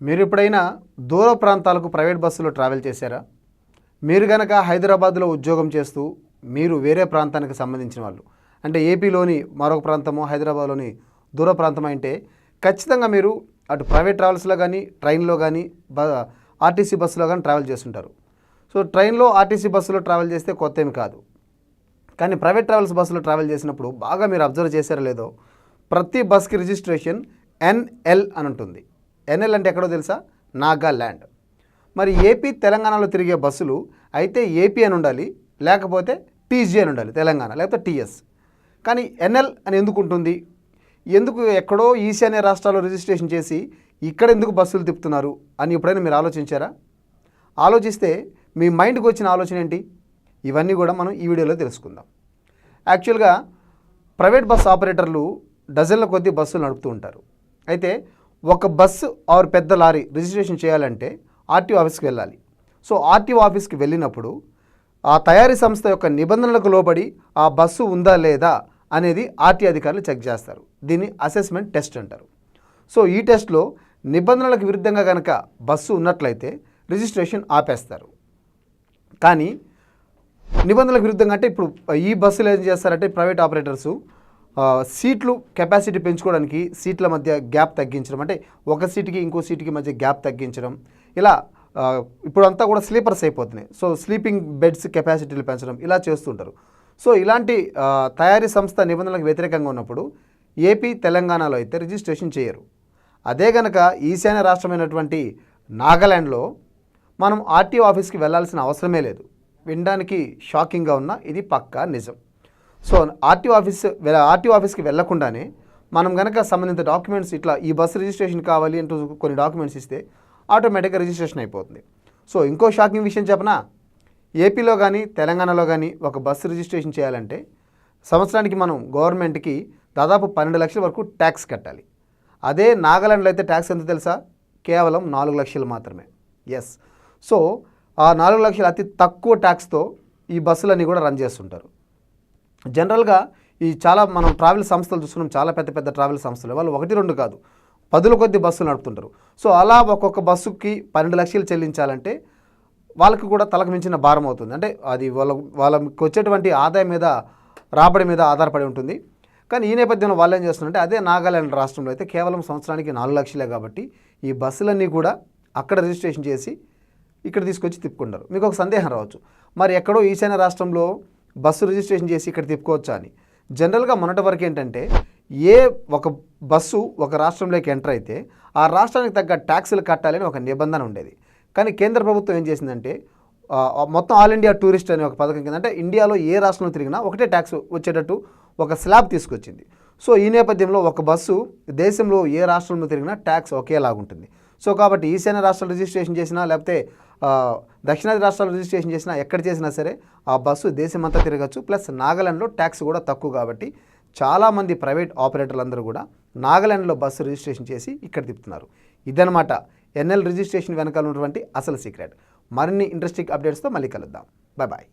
మీరు ఎప్పుడైనా దూర ప్రాంతాలకు ప్రైవేట్ బస్సులో ట్రావెల్ చేశారా? మీరు గనక హైదరాబాద్లో ఉద్యోగం చేస్తూ మీరు వేరే ప్రాంతానికి సంబంధించిన వాళ్ళు. అంటే ఏపీలోని మరొక ప్రాంతము హైదరాబాద్లోని దూర ప్రాంతం అంటే ఖచ్చితంగా మీరు అటు ప్రైవేట్ ట్రావెల్స్లో కానీ ట్రైన్లో కానీ బ ఆర్టీసీ బస్సులో కానీ ట్రావెల్ చేస్తుంటారు. సో ట్రైన్లో ఆర్టీసీ బస్సులో ట్రావెల్ చేస్తే కొత్త ఏమి కాదు. కానీ ప్రైవేట్ ట్రావెల్స్ బస్సులో ట్రావెల్ చేసినప్పుడు బాగా మీరు అబ్జర్వ్ చేశారో లేదో ప్రతి బస్కి రిజిస్ట్రేషన్ ఎన్ఎల్ అని ఉంటుంది. ఎన్ఎల్ అంటే ఎక్కడో తెలుసా? నాగాల్యాండ్. మరి ఏపీ తెలంగాణలో తిరిగే బస్సులు అయితే ఏపీ అని ఉండాలి లేకపోతే టీజీ అని ఉండాలి తెలంగాణ లేకపోతే టీఎస్. కానీ ఎన్ఎల్ అని ఎందుకు ఉంటుంది? ఎందుకు ఎక్కడో ఈశాన్య రాష్ట్రాల్లో రిజిస్ట్రేషన్ చేసి ఇక్కడ ఎందుకు బస్సులు తిప్పుతున్నారు అని ఎప్పుడైనా మీరు ఆలోచించారా? ఆలోచిస్తే మీ మైండ్కి వచ్చిన ఆలోచన ఏంటి? ఇవన్నీ కూడా మనం ఈ వీడియోలో తెలుసుకుందాం. యాక్చువల్గా ప్రైవేట్ బస్ ఆపరేటర్లు డజన్ల కొద్దీ బస్సులు నడుపుతూ ఉంటారు. అయితే ఒక బస్సు ఆరు పెద్ద లారీ రిజిస్ట్రేషన్ చేయాలంటే ఆర్టీఓ ఆఫీస్కి వెళ్ళాలి. సో ఆర్టీఓ ఆఫీస్కి వెళ్ళినప్పుడు ఆ తయారీ సంస్థ యొక్క నిబంధనలకు లోబడి ఆ బస్సు ఉందా లేదా అనేది ఆర్టీ అధికారులు చెక్ చేస్తారు. దీన్ని అసెస్మెంట్ టెస్ట్ అంటారు. సో ఈ టెస్ట్లో నిబంధనలకు విరుద్ధంగా కనుక బస్సు ఉన్నట్లయితే రిజిస్ట్రేషన్ ఆపేస్తారు. కానీ నిబంధనలకు విరుద్ధంగా అంటే ఇప్పుడు ఈ బస్సులు ఏం చేస్తారంటే ప్రైవేట్ ఆపరేటర్సు సీట్లు కెపాసిటీ పెంచుకోవడానికి సీట్ల మధ్య గ్యాప్ తగ్గించడం అంటే ఒక సీటుకి ఇంకో సీటుకి మధ్య గ్యాప్ తగ్గించడం ఇలా ఇప్పుడంతా కూడా స్లీపర్స్ అయిపోతున్నాయి. సో స్లీపింగ్ బెడ్స్ కెపాసిటీలు పెంచడం ఇలా చేస్తుంటారు. సో ఇలాంటి తయారీ సంస్థ నిబంధనలకు వ్యతిరేకంగా ఉన్నప్పుడు ఏపీ తెలంగాణలో అయితే రిజిస్ట్రేషన్ చేయరు. అదే గనక ఈశాన్య రాష్ట్రమైనటువంటి నాగాల్యాండ్లో మనం ఆర్టీఓ ఆఫీస్కి వెళ్ళాల్సిన అవసరమే లేదు. వినడానికి షాకింగ్గా ఉన్న ఇది పక్కా నిజం. సో ఆర్టీఓ ఆఫీస్ ఆర్టీఓ ఆఫీస్కి వెళ్ళకుండానే మనం కనుక సంబంధిత డాక్యుమెంట్స్ ఇట్లా ఈ బస్సు రిజిస్ట్రేషన్ కావాలి అంటూ కొన్ని డాక్యుమెంట్స్ ఇస్తే ఆటోమేటిక్గా రిజిస్ట్రేషన్ అయిపోతుంది సో ఇంకో షాకింగ్ విషయం చెప్పనా? ఏపీలో కానీ తెలంగాణలో కానీ ఒక బస్సు రిజిస్ట్రేషన్ చేయాలంటే సంవత్సరానికి మనం గవర్నమెంట్కి దాదాపు పన్నెండు లక్షల వరకు ట్యాక్స్ కట్టాలి. అదే నాగాలాండ్లో అయితే ట్యాక్స్ ఎంత తెలుసా? కేవలం నాలుగు లక్షలు మాత్రమే. ఎస్ సో ఆ నాలుగు లక్షలు అతి తక్కువ ట్యాక్స్తో ఈ బస్సులన్నీ కూడా రన్ చేస్తుంటారు. జనరల్గా ఈ చాలా మనం ట్రావెల్ సంస్థలు చూస్తున్నాం చాలా పెద్ద పెద్ద ట్రావెల్ సంస్థలు. వాళ్ళు ఒకటి రెండు కాదు. పదుల కొద్ది బస్సులు నడుపుతుంటారు. సో అలా ఒక్కొక్క బస్సుకి పన్నెండు లక్షలు చెల్లించాలంటే వాళ్ళకి కూడా తలకు మించిన భారం అవుతుంది. అంటే అది వాళ్ళ వాళ్ళకి వచ్చేటువంటి ఆదాయం మీద రాబడి మీద ఆధారపడి ఉంటుంది. కానీ ఈ నేపథ్యంలో వాళ్ళు ఏం చేస్తున్నారంటే అదే నాగాలాండ్ రాష్ట్రంలో అయితే కేవలం సంవత్సరానికి నాలుగు లక్షలే కాబట్టి ఈ బస్సులన్నీ కూడా అక్కడ రిజిస్ట్రేషన్ చేసి ఇక్కడ తీసుకొచ్చి తిప్పుకుంటారు. మీకు ఒక సందేహం రావచ్చు. మరి ఎక్కడో ఈశాన్య రాష్ట్రంలో బస్సు రిజిస్ట్రేషన్ చేసి ఇక్కడ తిప్పుకోవచ్చా అని. జనరల్గా మొన్నటి వరకు ఏంటంటే ఏ ఒక బస్సు ఒక రాష్ట్రంలోకి ఎంటర్ అయితే ఆ రాష్ట్రానికి తగ్గ ట్యాక్సులు కట్టాలని ఒక నిబంధన ఉండేది. కానీ కేంద్ర ప్రభుత్వం ఏం చేసిందంటే మొత్తం ఆల్ ఇండియా టూరిస్ట్ అనే ఒక పథకం కింద అంటే ఇండియాలో ఏ రాష్ట్రంలో తిరిగినా ఒకటే ట్యాక్స్ వచ్చేటట్టు ఒక స్లాబ్ తీసుకొచ్చింది. సో ఈ నేపథ్యంలో ఒక బస్సు దేశంలో ఏ రాష్ట్రంలో తిరిగినా ట్యాక్స్ ఒకేలాగుంటుంది. సో కాబట్టి ఈశాన్య రాష్ట్రాలు రిజిస్ట్రేషన్ చేసినా లేకపోతే దక్షిణాది రాష్ట్రాలు రిజిస్ట్రేషన్ చేసినా ఎక్కడ చేసినా సరే ఆ బస్సు దేశమంతా తిరగచ్చు. ప్లస్ నాగాలాండ్లో ట్యాక్స్ కూడా తక్కువ కాబట్టి చాలామంది ప్రైవేట్ ఆపరేటర్లు అందరూ కూడా నాగాలాండ్లో బస్సు రిజిస్ట్రేషన్ చేసి ఇక్కడ తిప్పుతున్నారు. ఇదనమాట ఎన్ఎల్ రిజిస్ట్రేషన్ వెనకాల ఉన్నటువంటి అసలు సీక్రెట్. మరిన్ని ఇంట్రెస్టింగ్ అప్డేట్స్తో మళ్ళీ కలుద్దాం. Bye bye